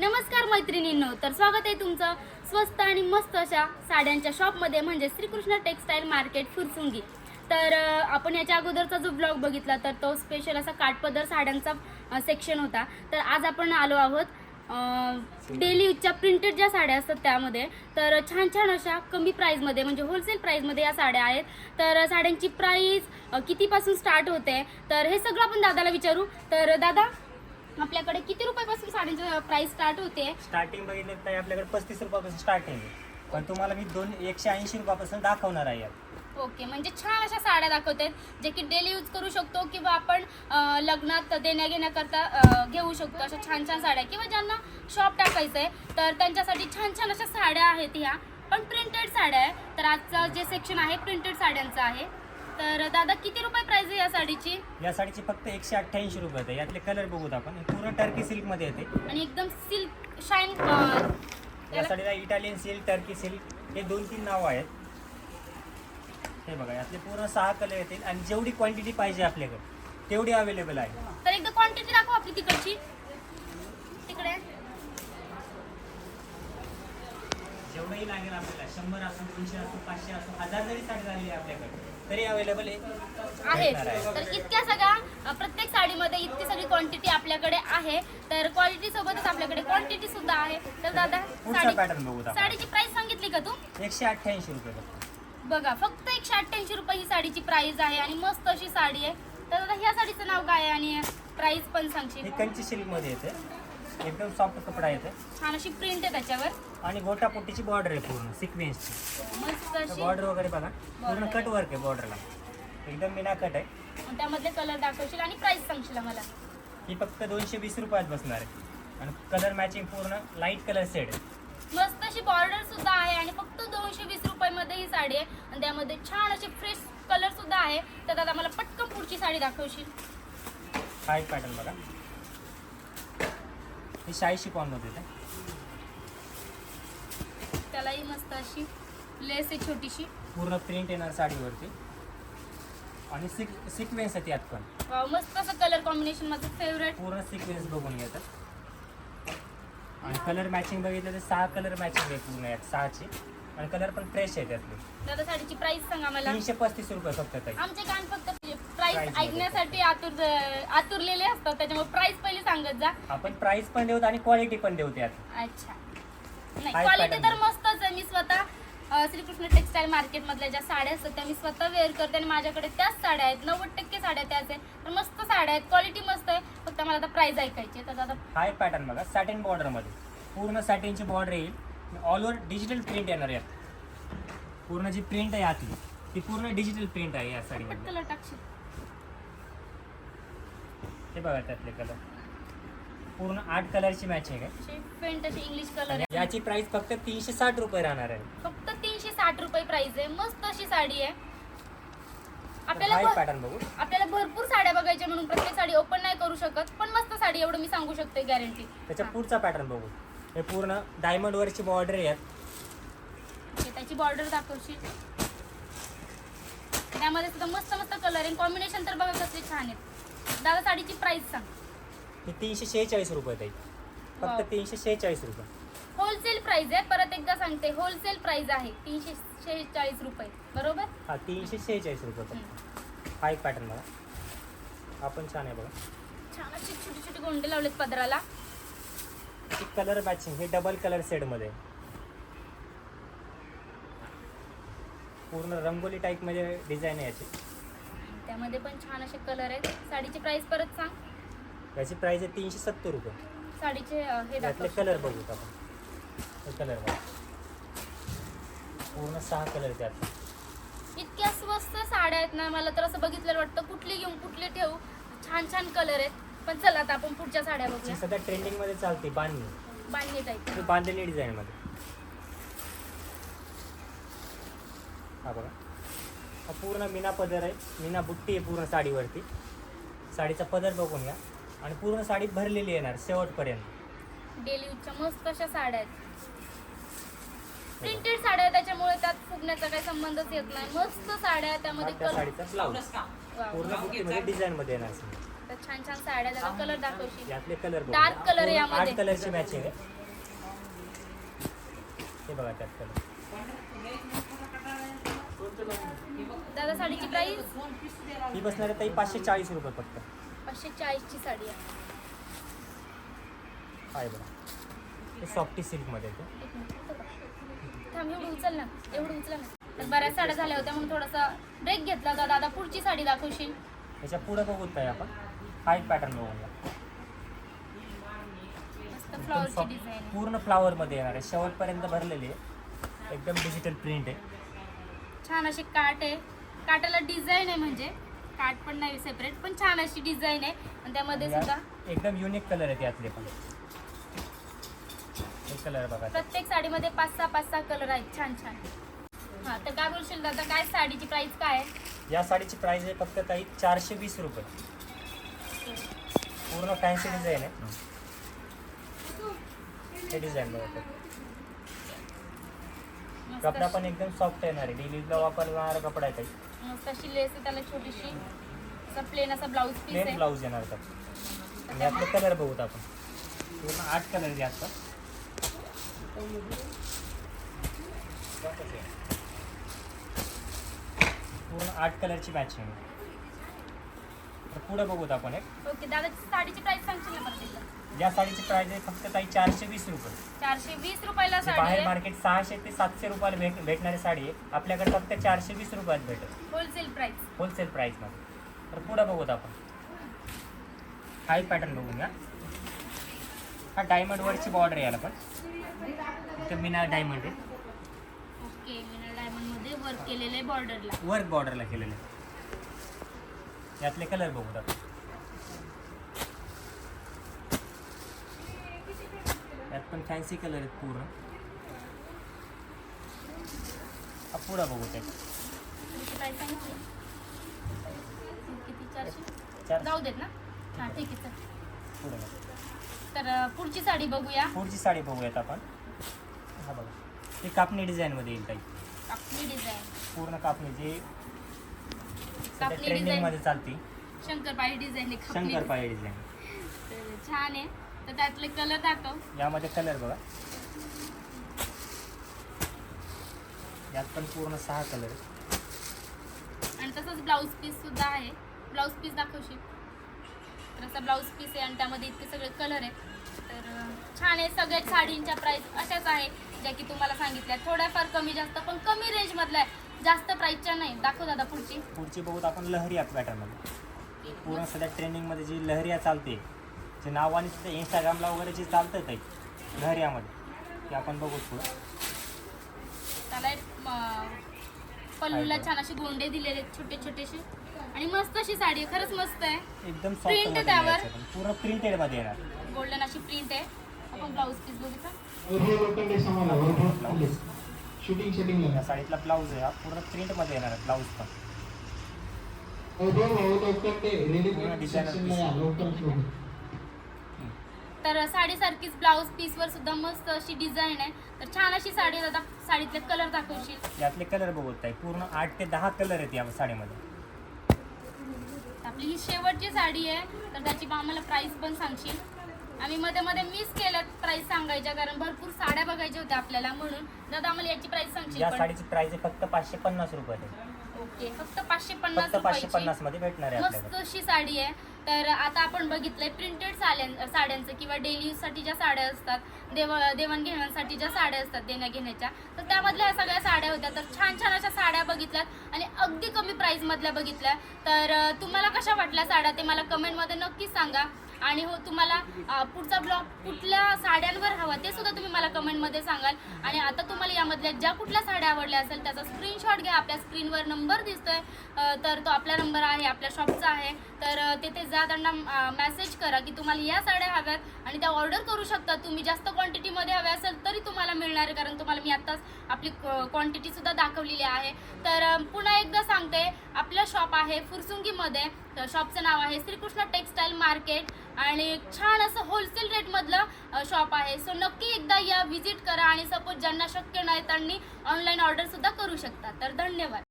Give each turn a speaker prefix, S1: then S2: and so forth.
S1: नमस्कार मैत्रिणींनो तर स्वागत आहे तुमचं स्वस्त आणि मस्त अशा साड्यांच्या शॉपमध्ये म्हणजे श्रीकृष्ण टेक्सटाईल मार्केट फुरसुंगी. तर आपण याच्या अगोदरचा जो ब्लॉग बघितला तर तो स्पेशल असा काठपदर साड्यांचा सेक्शन होता. तर आज आपण आलो आहोत डेली यूजच्या प्रिंटेड ज्या साड्या असतात त्यामध्ये तर छान छान अशा कमी प्राईजमध्ये म्हणजे होलसेल प्राईजमध्ये या साड्या आहेत. तर साड्यांची प्राईस कितीपासून स्टार्ट होते तर हे सगळं आपण दादाला विचारू. तर दादा आपल्याकडे किती रुपयापासून साड्यांची प्राइस स्टार्ट होते?
S2: स्टार्टिंग बघितलं तर आपल्याकडे पस्तीस रुपयापासून स्टार्टिंग आहे. पण तुम्हाला मी दोन एकशे ऐंशी रुपयापासून दाखवणार आहे यात.
S1: ओके म्हणजे छान अशा साड्या दाखवते जे की डेली यूज करू शकतो किंवा आपण अं, लग्नात देण्या घेण्याकरता अं, घेऊ शकतो. अशा छान छान साड्या. किंवा ज्यांना शॉप टाकायचं आहे तर त्यांच्यासाठी छान छान अशा साड्या आहेत ह्या. पण प्रिंटेड साड्या आहे. तर आजचं जे सेक्शन आहे प्रिंटेड साड्यांचं आहे. तर दादा किती रुपये प्राइस आहे या साडीची?
S2: या साडीची फक्त एकशे अठ्ठ्याऐंशी रुपये आहे यातले कलर बघूत आपण. हे पूर्ण टर्की सिल्कमध्ये येते.
S1: आणि एकदम सिल्क शाईन
S2: या साडीला इटालियन सिल्क टर्की सिल्क हे दोन तीन नावं आहेत. हे बघा यातले पूर्ण सहा कलर येतील. आणि जेवढी क्वांटिटी पाहिजे आपल्याकडे तेवढी अवेलेबल आहे.
S1: तर एकदा क्वांटिटी दाखव आपली तिकडची.
S2: जेवढंही लागेल आपल्याला. शंभर असो दोनशे असो पाचशे असो हजार जरी साडी झाली आहे आपल्याकडे तरी अवेलेबल आहे.
S1: तर इतक्या सगळ्या प्रत्येक साडीमध्ये इतकी सगळी क्वांटिटी आपल्याकडे आहे. तर क्वालिटी सोबतच आपल्याकडे क्वांटिटी सुद्धा आहे. तर दादा साडी
S2: पॅटर्न आपण.
S1: साडीची प्राइस सांगितली का तू?
S2: एकशे अठ्ठ्याऐंशी रुपये.
S1: बघा फक्त एकशे अठ्ठ्याऐंशी रुपये ही साडीची प्राइस आहे आणि मस्त अशी साडी आहे. तर दादा ह्या साडीचं नाव काय आहे आणि प्राइस पण सांगशील?
S2: कंची सिल्कमध्ये येते. एकदम सॉफ्ट कपडा येते.
S1: छान अशी प्रिंट आहे त्याच्यावर.
S2: आणि गोटापोटीची बॉर्डर आहे पूर्ण सिक्वेन्सची
S1: मस्त अशी.
S2: बॉर्डर वगैरे बघा. पूर्ण कट वर्क आहे बॉर्डरला एकदम मिना कट आहे.
S1: आणि त्यामधले कलर दाखवशील आणि प्राइस सांगशील आम्हाला.
S2: ही फक्त दोनशे वीस रुपयात बसणार आहे. आणि कलर मॅचिंग पूर्ण लाइट कलर सेड आहे.
S1: मस्त अशी बॉर्डर सुद्धा आहे आणि फक्त दोनशे वीस रुपयामध्ये ही साडी आहे. आणि त्यामध्ये छान असे फ्रेश कलर सुद्धा आहे. तर दादा मला पटकन पुढची साडी दाखवशील.
S2: हा एक पॅटर्न बघा. ही शाही शिकॉनमध्ये येते.
S1: त्यालाही मस्त अशी लेस आहे छोटीशी.
S2: पूर्ण प्रिंट येणार साडीवरती. आणि सिक सिक्वेन्स आहे त्यात पण.
S1: वाव, मस्त असं कलर कॉम्बिनेशन माझं फेवरेट
S2: पूर्ण सिक्वेन्स बघून घेतात आणि कलर मॅचिंग बघितलं तर सहा कलर मॅचिंग आहे पूर्ण यात सहाची. आणि कलर पण फ्रेश आहे त्यातले.
S1: दादा साडीची प्राइस सांगा मला.
S2: तीनशे पस्तीस रुपये फक्त ताई.
S1: आमचे कान फक्त
S2: Price प्राइसमध्ये.
S1: ऐकण्यासाठी आतुर आतुरलेले असतात त्याच्यामुळे प्राइस पहिली सांगत जा.
S2: आपण प्राइस पण देऊ आणि क्वालिटी पण देऊ त्यात
S1: अच्छा. नाही
S2: High
S1: क्वालिटी
S2: pattern.
S1: तर मस्तच आहे. मी स्वतः अ, श्रीकृष्ण टेक्सटाईल मार्केटमधल्या ज्या साड्या असतात त्या मी स्वतः वेअर करते आणि माझ्याकडे त्याच साड्या आहेत. नव्वद टक्के साड्या त्याच आहेत. तर मस्त साड्या आहेत. क्वालिटी मस्त आहे. फक्त मला आता प्राइस ऐकायची आहे. तर आता
S2: हा एक पॅटर्न बघा सॅटिन बॉर्डरमध्ये पूर्ण सॅटिनची बॉर्डर येईल. ऑल ओव्हर डिजिटल प्रिंट येणार यात पूर्ण जी प्रिंट आहे आतली ती पूर्ण डिजिटल प्रिंट आहे या साडीमध्ये
S1: कलर टाकशील.
S2: हे बघा त्यातले कलर पूर्ण आठ कलरची मॅचिंग आहे
S1: पेंट अशी इंग्लिश कलर
S2: आणि
S1: आहे.
S2: याची प्राइस फक्त तीनशे साठ रुपये राहणार आहे.
S1: फक्त तीनशे साठ रुपये प्राइस आहे. मस्त अशी साडी आहे. आपल्याला
S2: एक
S1: भ-
S2: पॅटर्न बघू.
S1: आपल्याला भरपूर साड्या बघायच्या म्हणून प्रत्येक साडी ओपन नाही करू शकत पण मस्त साडी एवढं मी सांगू शकते गॅरंटी
S2: त्याच्या पुढचा पॅटर्न बघू. हे पूर्ण डायमंड वरची बॉर्डर आहे
S1: त्याची बॉर्डर दाखवशील? त्यामध्ये सुद्धा मस्त मस्त कलर आहे. कॉम्बिनेशन तर बघा कसले छान आहेत. दादा साडीची प्राइस सांग.
S2: ही तीनशे शेहेचाळीस रुपये ताई. फक्त तीनशे शेहेचाळीस रुपये.
S1: होलसेल प्राइस आहे. परत एकदा सांगते. होलसेल प्राइस आहे. तीनशे शेहेचाळीस रुपये. बरोबर?
S2: हा तीनशे शेहेचाळीस रुपये फक्त हा एक पॅटर्न बघा. हा पण छान आहे बघा.
S1: छान अशी छोटी छोटी गोंडे लावलेत पदराला.
S2: कलर मॅचिंग हे डबल कलर सेडमध्ये पूर्ण रंगोली टाईपमध्ये डिझाईन आहे याची.
S1: त्यामध्ये पण छान असे कलर आहेत. साडीची प्राइस परत सांग.
S2: याची प्राइस आहे तीनशे सत्तर रुपये.
S1: साडीचे हे
S2: यातले कलर बघूत आपण. कलर बघा. पूर्ण सहा कलर त्यात
S1: इतक्या स्वस्त साड्या आहेत ना मला तर असं बघितलं वाटतं कुठली घेऊन कुठली ठेवू. छान छान कलर आहेत. पण चला आता आपण पुढच्या साड्या
S2: जी
S1: बघूया.
S2: सध्या ट्रेंडिंगमध्ये चालते बांधणी.
S1: बांधणी टाईप
S2: बांधणी डिझाईनमध्ये हा बघा. हा पूर्ण मीना पदर आहे. मीना बुट्टी आहे पूर्ण साडीवरती. साडीचा पदर बघून घ्या. आणि पूर्ण साडी भरलेली येणार शेवटपर्यंत.
S1: डेली यूजच्या मस्त अशा साड्या आहेत. प्रिंटेड साड्या आहेत त्याच्यामुळे त्यात फुगण्याचा काही संबंधच येत नाही. मस्त साड्या आहेत
S2: हा
S1: त्यामध्ये
S2: त्या
S1: कलर
S2: साडीचा ब्लाऊज पूर्ण बुट्टीमध्ये डिझाईनमध्ये येणार
S1: तर छान छान साड्या दादा कलर दाखवशील.
S2: यातले कलर
S1: Dark color आहे यामध्ये.
S2: आठ कलरची मॅचिंग आहे. हे बघा त्यात कलर
S1: दादा साडीची प्राइस
S2: ही बसणार आहे ताई पाचशे चाळीस रुपये फक्त.
S1: पाचशे चाळीसची साडी आहे.
S2: आहे बघा. सॉफ्टी सिल्कमध्ये येते.
S1: एक मिनिट थांब एवढं उचल ना. एवढं उचल ना. तर बऱ्याच साड्या झाल्या होत्या म्हणून थोडासा ब्रेक घेतला होता. दादा पुढची साडी दाखवशील?
S2: याच्यापुढे बघू ताई आपण. हा एक पॅटर्न बघूया
S1: मस्त
S2: एकदम
S1: फ्लॉवरची
S2: soft-
S1: डिझाईन
S2: पूर्ण फ्लावरमध्ये येणार आहे. शेवटपर्यंत भरलेली आहे. एकदम डिजिटल प्रिंट आहे.
S1: छान अशी काट आहे. काटाला डिझाईन आहे म्हणजे. काट पण नाही सेपरेट पण छान अशी डिझाईन आहे. आणि त्यामध्ये सुद्धा
S2: एकदम युनिक कलर आहेत यातले पण. कलर बघा.
S1: प्रत्येक साडीमध्ये पाच सहा पाच सहा कलर आहेत. छान छान. हा तर काय बोलशील दादा? काय साडीची प्राइस काय आहे?
S2: या साडीची प्राइस आहे फक्त काही चारशे वीस रुपये. पूर्ण फॅन्सी डिझाईन आहे. हे डिझाईन बघा. कपडा पण एकदम सॉफ्ट येणार आहे. डेलीला वापरणारा कपडा आहे काही.
S1: मस्त अशी लेस आहे त्याला छोटीशी. असा प्लेन असा ब्लाऊज पीस
S2: प्लेन
S1: आहे.
S2: ब्लाऊज येणार त्यात. आणि यातले कलर बघूत आपण. पूर्ण आठ कलर आहेत आता पूर्ण आठ कलरची मॅचिंग तर पुढे बघूत आपण एक.
S1: ओके दादा साडीची प्राइस सांगशील ना प्रत्येक
S2: या साडीची प्राइस आहे फक्त काही चारशे वीस रुपये.
S1: चारशे वीस रुपयाला साडी
S2: बाहेर
S1: आहे.
S2: मार्केट सहाशे ते सातशे रुपयाला भेट भेटणारी साडी आहे. आपल्याकडे फक्त चारशे वीस रुपयात भेटेल.
S1: होलसेल प्राइस
S2: होलसेल प्राईसमध्ये तर पुढं बघूत आपण. हा एक पॅटर्न बघून घ्या. हा डायमंड वरची बॉर्डर आहे याला पण. इथं मीना डायमंड आहे.
S1: ओके मिनल डायमंडमध्ये वर्क केलेलं बॉर्डरला
S2: वर्क बॉर्डरला केलेलं आहे. यातले कलर बघूत आपण. यात पण फॅन्सी कलर आहेत पूर्ण पुढं
S1: चारशे?
S2: चार
S1: जाऊ देत ना. हां ठीक आहे
S2: पुढं बघा.
S1: तर पुढची साडी बघूया.
S2: पुढची साडी बघूयात आपण. हा बघा. ही कापणी डिझाईनमध्ये येईल काही
S1: आपली डिझाईन
S2: पूर्ण कापणी जी
S1: कापणी
S2: ट्रेंडिंग
S1: डिझाईन
S2: मध्ये चालती.
S1: शंकरपाळी डिझाईन
S2: शंकरपाळी डिझाईन
S1: छान आहे. तर त्यातले कलर दाखव.
S2: यामध्ये कलर बघा. यात पण पूर्ण सहा कलर
S1: आणि तसंच ब्लाऊज पीस सुद्धा आहे. ब्लाऊज पीस दाखवशील तर असा ब्लाऊज पीस आहे आणि त्यामध्ये इतके सगळे कलर आहेत. तर छान आहे. सगळ्याच साडींच्या प्राईस अशाच आहे ज्या की तुम्हाला सांगितल्या. थोड्याफार कमी जास्त पण कमी रेंजमधल्या आहे जास्त प्राईसच्या नाही. दाखव दादा पुढची.
S2: पुढची बघूत आपण लहरिया पॅटर्नमध्ये पूर्ण सध्या ट्रेंडिंगमध्ये जी लहरिया चालते जे नावाने सुद्धा इंस्टाग्रामला वगैरे जे चालतं ताई लहरियामध्ये ते आपण बघू पुढं.
S1: त्याला एक, पल्लूला छान असे गोंडे दिलेले आहेत छोटे छोटेसे. आणि मस्त अशी साडी आहे खरंच मस्त आहे.
S2: एकदम
S1: Print
S2: सॉफ्ट
S1: त्यावर.
S2: पूर्ण प्रिंटेडमध्ये येणार.
S1: गोल्डन अशी प्रिंट आहे. आपण ब्लाऊज पीस बघितलं
S3: शूटिंग शूटिंग
S2: या साडीतला ब्लाऊज आहे हा पूर्ण प्रिंटमध्ये येणार आहे ब्लाऊज पण.
S3: लोखंडे
S2: पूर्ण
S3: रेडीमेड
S1: तर साडीसारखीच ब्लाऊज पीसवर सुद्धा मस्त अशी डिझाईन आहे. तर छान अशी साडी दादा साडीतले कलर दाखवशील.
S2: यातले कलर बघत आहे पूर्ण आठ ते दहा कलर आहेत या साडीमध्ये.
S1: आपली ही शेवटची साडी आहे तर त्याची आम्हाला प्राइस पण सांगशील. आम्ही मध्ये मध्ये मिस केलं प्राइस सांगायच्या कारण भरपूर साड्या बघायच्या होत्या आपल्याला म्हणून. दादा आम्हाला याची प्राइस सांगशील
S2: या
S1: पण?
S2: साडीची प्राइस आहे फक्त पाचशे पन्नास रुपये.
S1: ओके फक्त पाचशे पन्नास
S2: फक्त पाचशे
S1: रुपयाची.
S2: पन्नासमध्ये भेटणार आहे
S1: मस्त अशी साडी आहे. तर आता आपण बघितलंय प्रिंटेड साड्यां साड्यांचं किंवा डेली यूजसाठी ज्या साड्या असतात देव देवाणघेवाणसाठी ज्या साड्या असतात देण्याघेण्याच्या तर त्यामधल्या ह्या सगळ्या साड्या होत्या. तर छान छान अशा साड्या बघितल्यात आणि अगदी कमी प्राईजमधल्या बघितल्या. तर तुम्हाला कशा वाटल्या साड्या ते मला कमेंटमध्ये नक्कीच सांगा. आणि हो तुम्हाला पुढचा ब्लॉग कुठल्या साड्यांवर हवा ते सुद्धा तुम्ही मला कमेंटमध्ये सांगाल. आणि आता तुम्हाला यामधल्या ज्या कुठल्या साड्या आवडल्या असेल त्याचा स्क्रीनशॉट घ्या. आपल्या स्क्रीनवर नंबर दिसतोय. तर तो आपला नंबर आहे आपल्या शॉपचा आहे. तर तिथे जा त्यांना मेसेज करा की तुम्हाला या साड्या हव्यात आणि त्या ऑर्डर करू शकता. तुम्ही जास्त क्वांटिटीमध्ये हव्या असेल तरी तुम्हाला मिळणार आहे. कारण तुम्हाला मी आत्ताच आपली क्वांटिटीसुद्धा दाखवलेली आहे. तर पुन्हा एकदा सांगते आपलं शॉप आहे फुरसुंगीमध्ये. शॉपचं नाव आहे श्रीकृष्ण टेक्सटाईल मार्केट आणि छान असं होलसेल रेटमधलं शॉप आहे. सो नक्की एकदा या व्हिजिट करा आणि सपोज ज्यांना शक्य नाही त्यांनी ऑनलाईन ऑर्डरसुद्धा करू शकता. तर धन्यवाद.